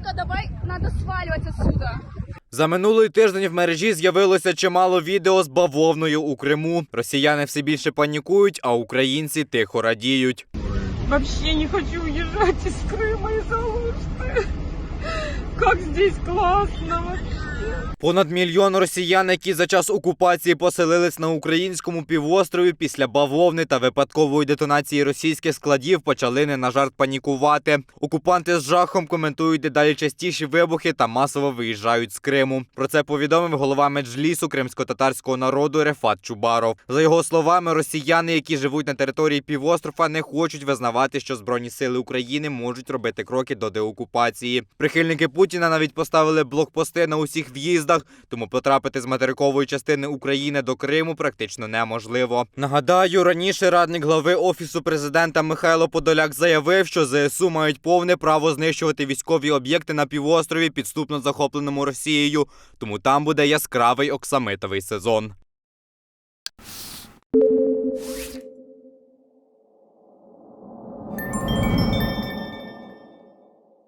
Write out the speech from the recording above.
Лидочка, давай, надо сваливать отсюда. За минулий тиждень в мережі з'явилося чимало відео з бавовною у Криму. Росіяни все більше панікують, а українці тихо радіють. Вообще не хочу уїжджати з Криму і Алушты. Как здесь класно. вообще. Понад мільйон росіян, які за час окупації поселились на українському півострові після бавовни та випадкової детонації російських складів, почали не на жарт панікувати. Окупанти з жахом коментують дедалі частіші вибухи та масово виїжджають з Криму. Про це повідомив голова меджлісу кримсько-татарського народу Рефат Чубаров. За його словами, росіяни, які живуть на території півострова, не хочуть визнавати, що збройні сили України можуть робити кроки до деокупації. Прихильники Путіна навіть поставили блокпости на усіх в'їздах, тому потрапити з материкової частини України до Криму практично неможливо. Нагадаю, раніше радник глави офісу президента Михайло Подоляк заявив, що ЗСУ мають повне право знищувати військові об'єкти на півострові, підступно захопленому Росією. Тому там буде яскравий оксамитовий сезон.